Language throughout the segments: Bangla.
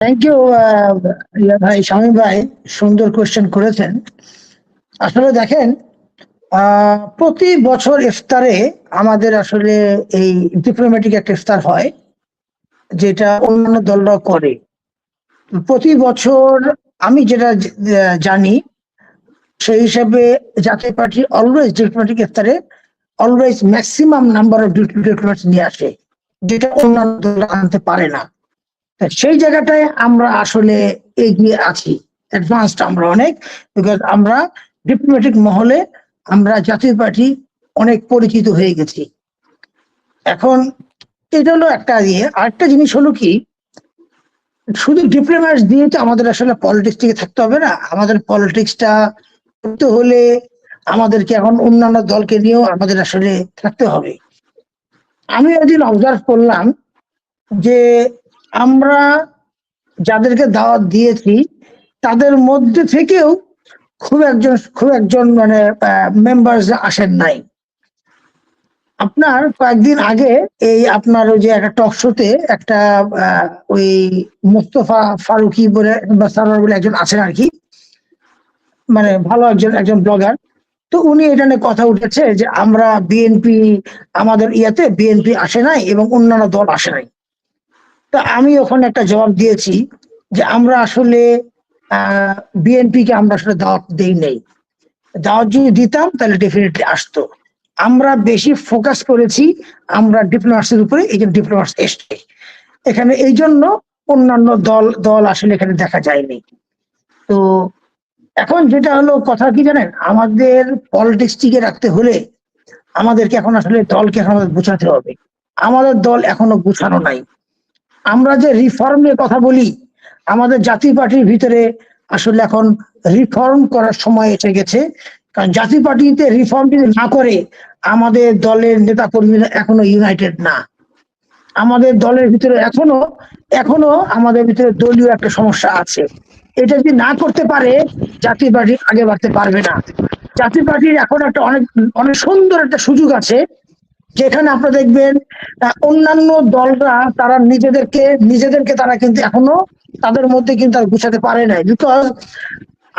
থ্যাংক ইউ ভাই স্বামী ভাই, সুন্দর কোয়েশ্চেন করেছেন। আসলে দেখেন প্রতি বছর ইফতারে আমাদের আসলে এই ডিপ্লোম্যাটিক একটা ইফতার হয়, যেটা অন্যান্য দলরাও করে। প্রতি বছর আমি যেটা জানি, সেই হিসাবে জাতীয় পার্টি অলওয়েজ ডিপ্লোম্যাটিক ইফতারে always maximum number of diplomats নিয়ে আসে, যেটা অন্যান্য দল আনতে পারে না। সেই জায়গাটায় আমরা আসলে এগিয়ে আছি। অ্যাডভান্সড আমরা অনেক বিকজ আমরা ডিপ্লোম্যাটিক মহলে আমরা জাতীয় পার্টি অনেক পরিচিত হয়ে গেছি। এখন এটা হলো একটা ইয়ে। আরেকটা জিনিস হলো কি, শুধু ডিপ্লোম্যাটস দিয়ে তো আমাদের আসলে পলিটিক্স থেকে থাকতে হবে না। আমাদের পলিটিক্সটা করতে হলে আমাদেরকে এখন অন্যান্য দলকে নিয়েও আমাদের আসলে থাকতে হবে। আমি একদিন অবজার্ভ করলাম যে আমরা যাদেরকে দাওয়াত দিয়েছি, তাদের মধ্যে থেকেও খুব একজন খুব একজন মানে মেম্বার আসেন নাই। আপনার কয়েকদিন আগে এই আপনার ওই যে একটা টক শোতে একটা ওই মুস্তফা ফারুকি বলে বলে একজন আছেন আর কি মানে ভালো একজন একজন ব্লগার তো উনি এটা নিয়ে কথা উঠেছে যে আমরা বিএনপি আমাদের ইয়াতে বিএনপি আসে নাই এবং অন্যান্য দল আসে নাই। তা আমি ওখানে একটা জবাব দিয়েছি যে আমরা আসলে বিএনপি কে আমরা আসলে দাওয়াত দেই নেই। দাওয়াত যদি দিতাম তাহলে ডেফিনেটলি আসতো। আমরা বেশি ফোকাস করেছি আমরা ডিপ্লোমাটস এর উপরে, এই যে ডিপ্লোমাটস এসছে। এখানে এই জন্য অন্যান্য দল দল আসলে এখানে দেখা যায়নি। তো এখন যেটা হলো কথা কি জানেন? আমাদের পলিটিক্স টিকে রাখতে হলে আমাদেরকে এখন আসলে দলকে এখন আমাদের গুছাতে হবে। আমাদের দল এখনও গুছানো নাই। আমরা যে রিফর্ম নিয়ে কথা বলি, আমাদের জাতীয় পার্টির ভিতরে আসলে এখন রিফর্ম করার সময় এসে গেছে। কারণ জাতীয় পার্টিতে রিফর্ম যদি না করে, আমাদের দলের নেতা কর্মীরা এখনও ইউনাইটেড না। আমাদের দলের ভিতরে এখনও এখনও আমাদের ভিতরে দলীয় একটা সমস্যা আছে। এটা যদি না করতে পারে জাতীয় পার্টি আগে বাড়তে পারবে না। জাতীয় পার্টির এখন একটা অনেক অনেক সুন্দর একটা সুযোগ আছে। যেখানে আপনারা দেখবেন অন্যান্য দলরা তারা নিজেদেরকে নিজেদেরকে তারা কিন্তু এখনও তাদের মধ্যে কিন্তু আর গুছাতে পারে নাই। বিকজ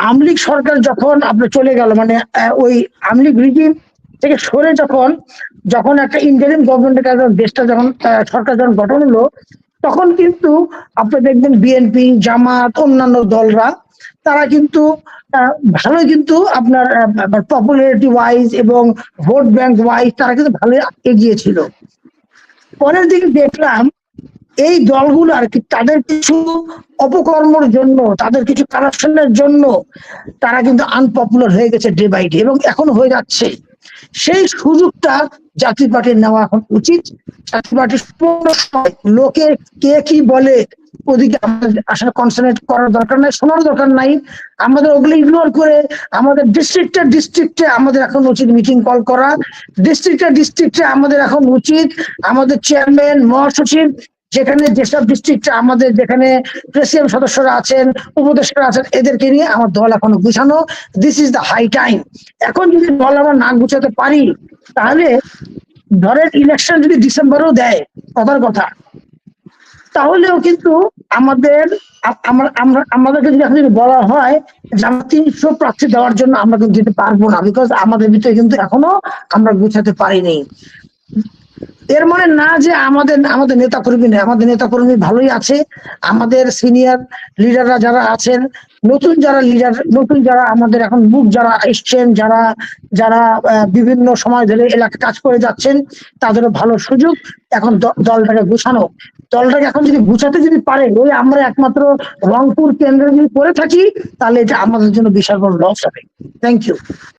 আমলিগ সরকার যখন আপনার চলে গেল মানে ওই আমলিগ রিজিম থেকে সরে যখন যখন একটা ইন্টারিম গভর্নমেন্টের কাছে দেশটা যখন সরকার যখন গঠন হলো, তখন কিন্তু আপনি দেখবেন বিএনপি জামাত, অন্যান্য দলরা তারা কিন্তু ভালোই কিন্তু আপনার পপুলারিটি ওয়াইজ এবং ভোট ব্যাংক ওয়াইজ তারা কিন্তু ভালো এগিয়ে ছিল পরের দিকে দেখলাম, এই দলগুলো আর কি তাদের কিছু অপকর্মর জন্য, তাদের কিছু কারাপশনের জন্য তারা কিন্তু আনপপুলার হয়ে গেছে ডে বাই ডে এবং এখন হয়ে যাচ্ছে। সেই সুযোগটা জাতীয় পার্টির নেওয়া এখন উচিত। জাতীয় পার্টির লোকে কে কি বলে ওদিকে আমাদের আসলে কনসেন্ট্রেট করার দরকার নাই, শোনার দরকার নাই। আমাদের ওগুলো ইগনোর করে আমাদের ডিস্ট্রিক্টে ডিস্ট্রিক্টে আমাদের এখন উচিত মিটিং কল করা। ডিস্ট্রিক্টে ডিস্ট্রিক্টে আমাদের এখন উচিত আমাদের চেয়ারম্যান মহাসচিব, যেখানে যেসব ডিস্ট্রিক্টে আমাদের যেখানে প্রেসিডেন্ট সদস্যরা আছেন, উপদেষ্টারা আছেন, এদেরকে নিয়ে আমার দল এখন গুছানো। This is the high time এখন যদি দল আমরা না গুছাতে পারি, তাহলে ধরেন ইলেকশন যদি ডিসেম্বরেও দেয়, কথার কথা। তাহলেও কিন্তু আমাদের আমাদেরকে যদি বলা হয় যে আমরা তিনশো প্রার্থী দেওয়ার জন্য আমরা কিন্তু দিতে পারব না বিকজ আমাদের ভিতরে কিন্তু এখনও আমরা গুছাতে পারিনি। এর মানে না যে আমাদের আমাদের নেতা কর্মী নেই, আমাদের নেতা কর্মী ভালোই আছে, আমাদের সিনিয়র লিডাররা যারা আছেন নতুন যারা লিডার নতুন যারা আমাদের এখন বুক যারা এসছেন, যারা যারা বিভিন্ন সময় ধরে এলাকা কাজ করে যাচ্ছেন, তাদেরও ভালো সুযোগ। এখন দলটাকে গুছানো। দলটাকে এখন যদি গুছাতে যদি পারে, ওই আমরা একমাত্র রংপুর কেন্দ্রে যদি করে থাকি, তাহলে এটা আমাদের জন্য বিশাল বড় লস হবে। Thank you